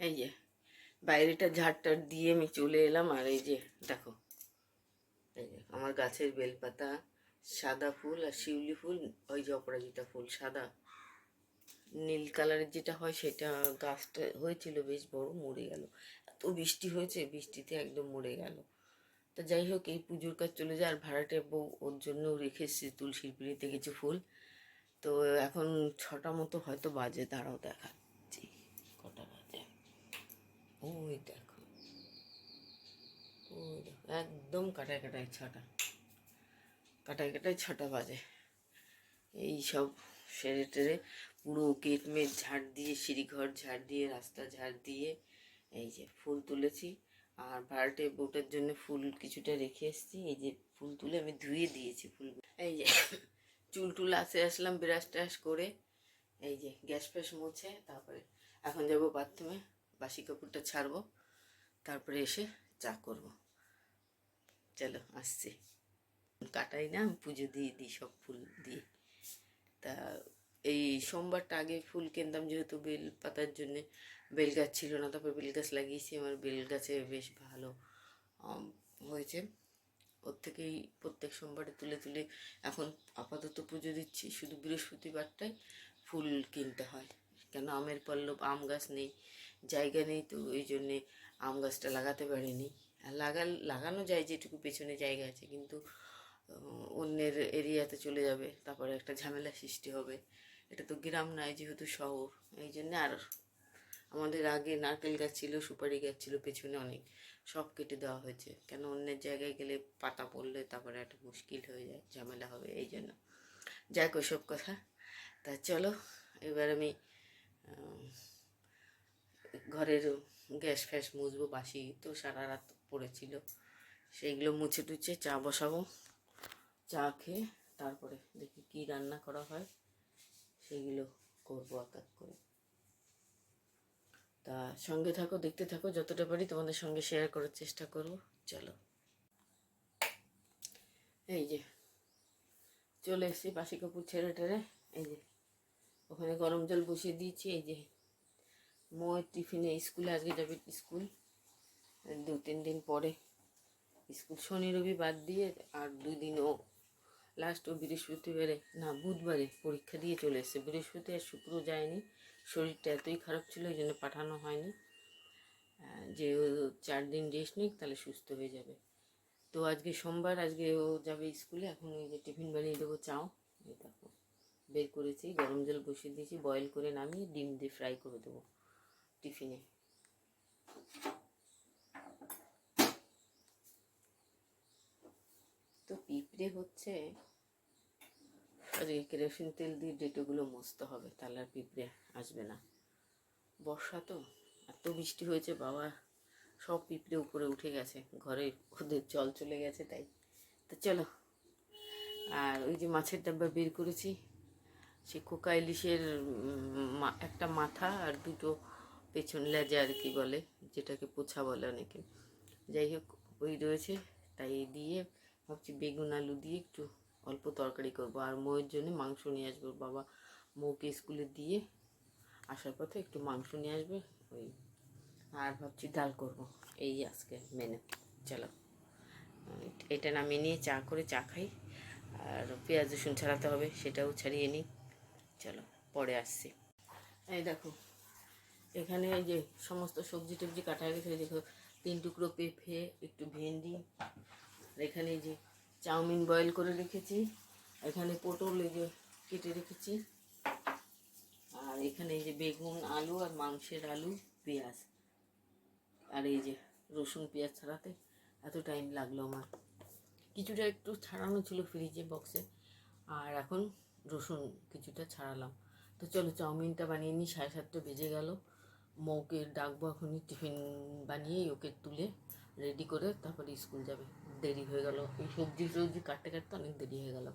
এই যে, বাইরেটা ঝাড়টার দিয়ে আমি চলে এলাম, আর এই যে, দেখো। এই যে, আমার গাছের বেলপাতা, সাদা ফুল আর শিউলি ফুল, ওই যে অপরাজিতা ফুল, সাদা। নীল কালারের যেটা হয় সেটা গাছটা হয়েছিল, বেশ বড়, মরে গেল। এত বৃষ্টি হয়েছে, বৃষ্টিতে একদম মরে গেল। তা যাই হোক, এই পুজোর কাজ চলে যায়, আর ভাড়াটে বউ ওর জন্য রেখে এসেছি তুলসীর পিড়িতে কিছু ফুল। তো এখন ছটা মতো হয়তো বাজে, দাঁড়াও বাজে ওই দেখো। ওই দেখো, একদম কাটায় কাটায় ছটা। কাটায় কাটায় ছটা বাজে। এই সব সেরে টেরে পুরো গেট মেট ঝাড় দিয়ে, সিঁড়িঘর ঝাড় দিয়ে, রাস্তা ঝাড় দিয়ে এই যে ফুল তুলেছি। আর ভাড়াটে বউটার জন্য ফুল কিছুটা রেখে এসেছি। এই যে ফুল তুলে আমি ধুয়ে দিয়েছি ফুলগুলো। এই যে চুল টুল আসে আসলাম, ব্রাশ ট্রাশ করে। এই যে গ্যাস ফ্যাস মুছে, তারপরে এখন যাব বাথরুমে বাসি কাপড়টা ছাড়বো, তারপরে এসে চা করব। চলো, আসছি। কাটাই না, আমি পুজো দিয়ে দিই, সব ফুল দিয়ে। তা এই সোমবারটা আগে ফুল কিনতাম, যেহেতু বেল পাতার জন্যে বেল গাছ ছিল না, তারপর বেল গাছ লাগিয়েছি। আমার বেল গাছে বেশ ভালো হয়েছে। ওর থেকেই প্রত্যেক সোমবারে তুলে তুলে এখন আপাতত পুজো দিচ্ছি। শুধু বৃহস্পতিবারটাই ফুল কিনতে হয়। কেন আমের পল্লব আম গাছ নেই? জায়গা নেই তো, ওই জন্যে আম গাছটা লাগাতে পারিনি। আর লাগা, লাগানো যায় যেটুকু, পেছনে জায়গা আছে, কিন্তু অন্যের এরিয়াতে চলে যাবে, তারপরে একটা ঝামেলা সৃষ্টি হবে। এটা তো গ্রাম নয়, যেহেতু শহর, এই জন্যে আর আমাদের আগে নারকেল গাছ ছিল, সুপারি গাছ ছিল, পেছনে অনেক সব কেটে দেওয়া হয়েছে। কেন অন্যের জায়গায় গেলে পাতা পড়লে তারপরে একটা মুশকিল হয়ে যায়, ঝামেলা হবে, এই জন্য। যাক, ওসব কথা। তা চলো, এবার আমি ঘরের গ্যাস ফ্যাস মুছবো, বাসি তো সারা রাত পড়েছিল। সেইগুলো মুছে টুছে চা বসাবো, চা খেয়ে তারপরে দেখি কি রান্না করা হয়। সেগুলো করব এক এক করে। তা সঙ্গে থাকো, দেখতে থাকো, যতটা পারি তোমাদের সঙ্গে শেয়ার করার চেষ্টা করব। চলো। এই যে, চলে এসেছি বাসি কাপড় ছেড়ে টেড়ে, এই যে। ওখানে গরম জল বসিয়ে দিয়েছি, এই যে মোয়ের টিফিনে স্কুলে আজকে যাবে স্কুল, দু তিন দিন পরে। স্কুল শনি রবি বাদ দিয়ে আর দুই দিন ও লাস্ট ও বৃহস্পতিবারে, না, বুধবারে পরীক্ষা দিয়ে চলে এসেছে। বৃহস্পতি আর শুক্র যায়নি, শরীরটা এতই খারাপ ছিল ওই জন্য পাঠানো হয়নি। যে ও চার দিন রেস্ট নিক, তাহলে সুস্থ হয়ে যাবে। তো আজকে সোমবার, আজকে ও যাবে স্কুলে, এখন ওই যে টিফিন বানিয়ে দেবো, চাও। এই দেখো। বের করেছি, গরম জল বসিয়ে দিয়েছি বয়েল করে নামিয়ে ডিম দিয়ে ফ্রাই করে দেবো টিফিনে তো পিঁপড়ে হচ্ছে, আজকে কেরোসিন তেল দিয়ে ডেটোগুলো মুছতে হবে, তাহলে আর পিঁপড়ে আসবে না। বর্ষা তো, এত বৃষ্টি হয়েছে, বাবা, সব পিঁপড়ে উপরে উঠে গেছে, ঘরে ওদের জল চলে গেছে তাই। তো চলো, আর ওই যে মাছের ডাব্বা বের করেছি সে কোকা ইলিশের মা- একটা মাথা আর দুটো পেছন লেজা আর কি বলে, যেটাকে পোছা বলে অনেকে। যাই হোক, ওই রয়েছে, তাই দিয়ে ভাবছি বেগুন আলু দিয়ে একটু অল্প তরকারি করব। আর মৌয়ের জন্য মাংস নিয়ে আসব। বাবা মৌকে স্কুলে দিয়ে আসার পথে একটু মাংস নিয়ে আসবে, ওই আর ভাবছি ডাল করব। এই আজকে মেনু। চলো। এটা নামিয়ে নিয়ে চা করে চা খাই। আর পেঁয়াজ রসুন ছাড়াতে হবে, সেটাও ছাড়িয়ে নিই। চলো, পরে আসছি। এই দেখো, এখানে এই যে সমস্ত সবজি টবজি কাটা হয়ে গেছে দেখো, তিন টুকরো পেঁপে, একটু ভেন্ডি এখানে যে চাউমিন বয়েল করে রেখেছি, এখানে পটল এই যে কেটে রেখেছি, আর এখানে এই যে বেগুন, আলু আর মাংসের আলু, পেঁয়াজ, আর এই যে রসুন, পেঁয়াজ ছাড়াতে এত টাইম লাগল আমার। কিছুটা একটু ছাড়ানো ছিল ফ্রিজে বক্সে আর এখন রসুন কিছুটা ছাড়ালাম। তো চলো চাউমিনটা বানিয়ে নিই, সাড়ে সাতটা বেজে গেল। মৌকে ডাকবো এখনই, টিফিন বানিয়েই ওকে তুলে রেডি করে তারপরে স্কুল যাবে। দেরি হয়ে গেল এই সবজি সবজি কাটতে কাটতে অনেক দেরি হয়ে গেল।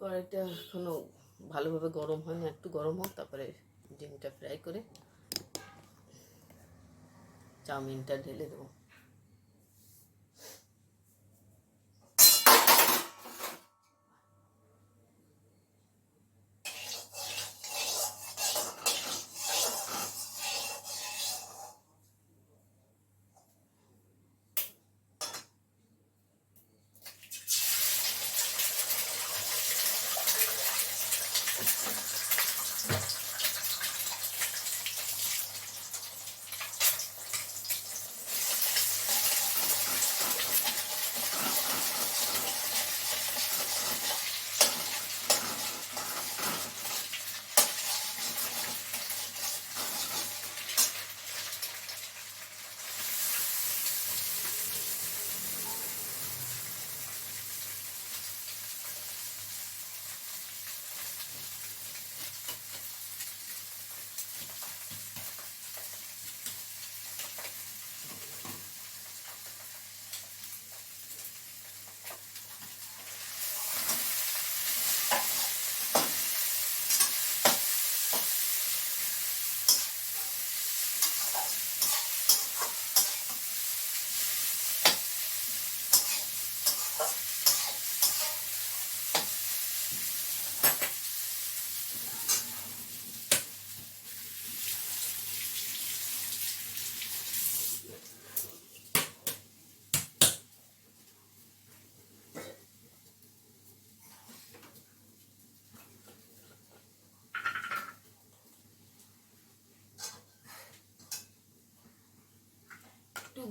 কড়াইটা এখনও ভালোভাবে গরম হয় না একটু গরম হোক, তারপরে ডিমটা ফ্রাই করে চাউমিনটা ঢেলে দেবো।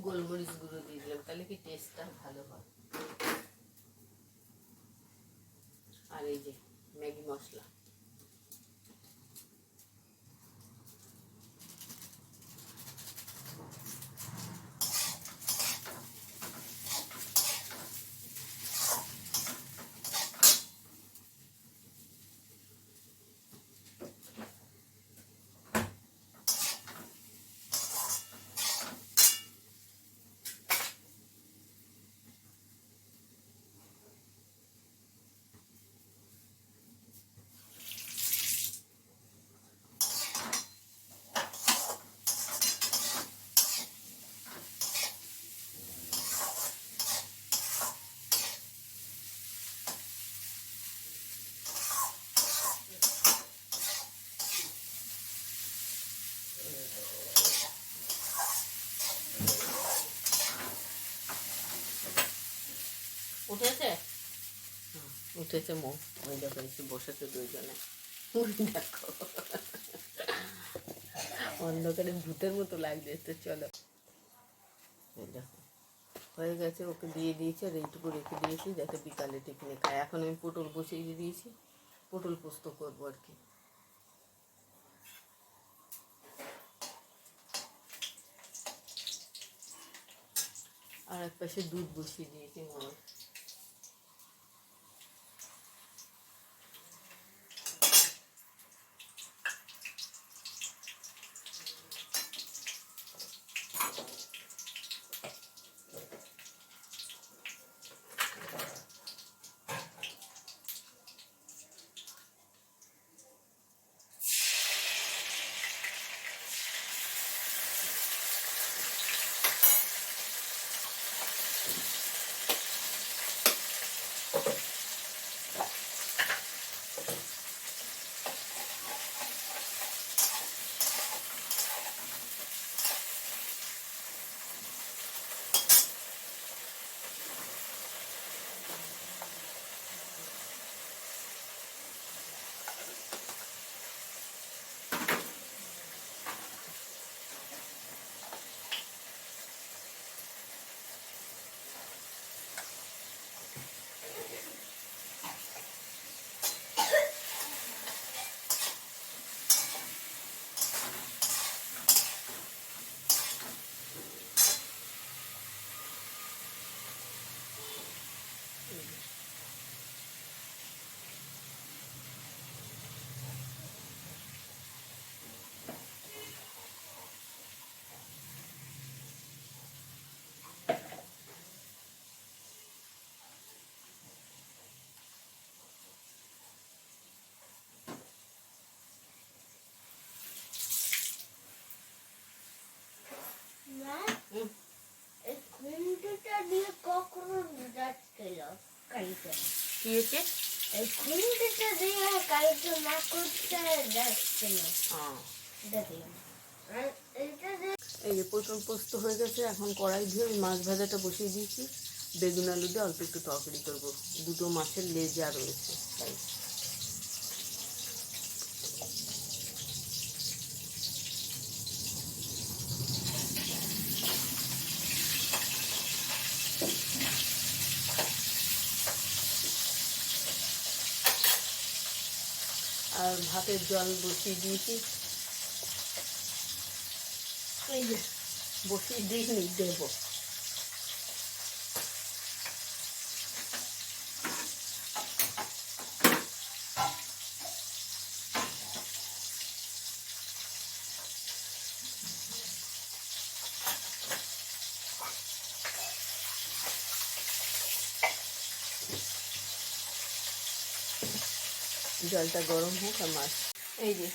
গোলমরিচ গুঁড়ো দিয়ে দিলাম তাহলে কি টেস্টটা ভালো হয়? আর এই যে ম্যাগি মশলা। উঠেছে উঠেছে মো ওই দেখো, একটু বসেছে দুইজনে। দেখো। অন্ধকারে ভূতের মতো লাগছে, তো চলো। দেখো, হয়ে গেছে, ওকে দিয়ে দিয়েছি, আর এইটুকু রেখে দিয়েছি, যাতে বিকালে টিফিনে খায়। এখন আমি পটল বসিয়ে দিয়েছি, পটল পোস্ত করব আর কি। আর এক পাশে দুধ বসিয়ে দিয়েছি মনে বসিয়েছে এই খুন্তিটা দিয়ে কালকে মা করতে হ্যাঁ যে পটল পোস্ত হয়ে গেছে এখন কড়াই ধুয়ে ওই মাছ ভাজাটা বসিয়ে দিয়েছি। বেগুন আলু দিয়ে অল্প একটু তরকারি করব। দুটো মাছের লেজা রয়েছে। তাই জল বসিয়ে দিয়েছি। বসিয়ে দিইনি দেবো। জলটা গরম হোক আর মাছ। এই যে,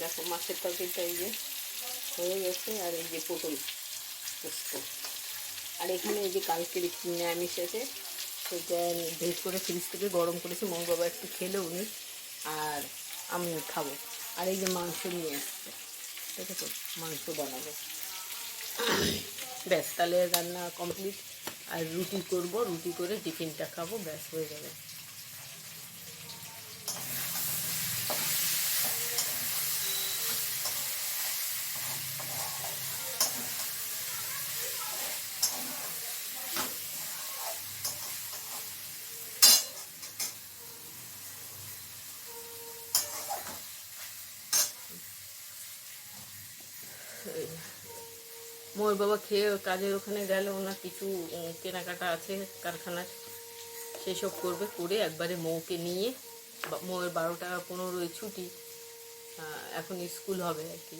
দেখো মাছের তরকারিটা এই যে হয়ে গেছে আর এই যে পটল আর এখানে এই যে কালকের নিরামিষ আছে, সেটা ভেজ করে ফ্রিজ থেকে গরম করেছি মৌ বাবা একটু খেলে উনি, আর আমি খাব। আর এই যে মাংস নিয়ে আসছে, ঠিক আছে, মাংস বানাবো। ব্যাস, তাহলে রান্না কমপ্লিট আর রুটি করব, রুটি করে টিফিনটা খাব, ব্যাস হয়ে যাবে। মোর বাবা খেয়ে কাজের ওখানে গেলে ওনার কিছু কেনাকাটা আছে কারখানার সেসব করবে, করে একবারে মৌকে নিয়ে মৌয়ের বারোটা পনেরোই ছুটি এখন স্কুল হবে আর কি।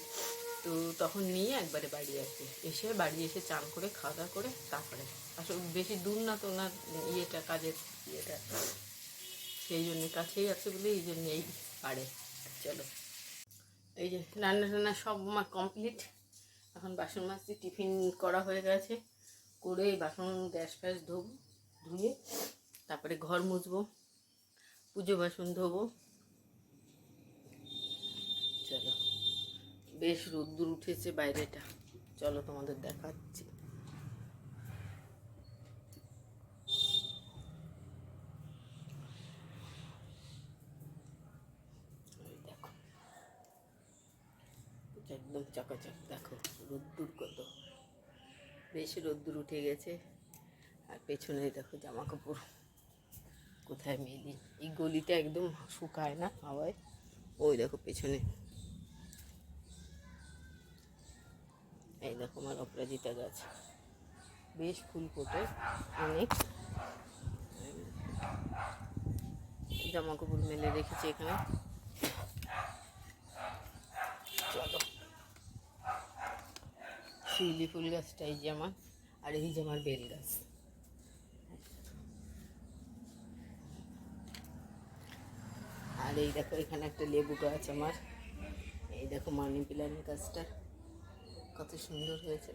তো তখন নিয়ে একবারে বাড়ি আসবে। এসে বাড়ি এসে চান করে, খাওয়া দাওয়া করে, তারপরে। আসলে বেশি দূর না তো ওনার ইয়েটা, কাজের ইয়েটা। সেই জন্য কাছেই আছে বলে এই জন্য এই পারে। চলো। এই যে রান্না টান্না সব আমার কমপ্লিট এখন বাসন মাজতে টিফিন করা হয়ে গেছে। করে বাসন গ্যাস ফ্যাস ধোব, ধুয়ে তারপরে ঘর মুছবো, পুজো বাসন ধোবো। চলো, বেশ রোদ্দুর উঠেছে বাইরেটা। চলো তোমাদের দেখাচ্ছি এই দেখো একদম চকাচক, দেখো রোদ্দুর কত। বেশ রোদ্দুর উঠে গেছে। আর পেছনে দেখো জামা কাপড় কোথায় মেলি এই গলিটা একদম শুকায় না হাওয়ায়। ওই দেখো পেছনে। এই দেখো আমার অপরাজিতা গাছ। বেশ ফুল ফোটে অনেক। জামা কাপড় মেলে রেখেছি এখানে। শিউলি ফুল গাছটা, এই যে আমার, আর এই যে আমার বেল গাছ। আর এই দেখো, এখানে একটা লেবু গাছ আমার। এই দেখো, মানি প্ল্যান্ট গাছটা, কত সুন্দর হয়েছে।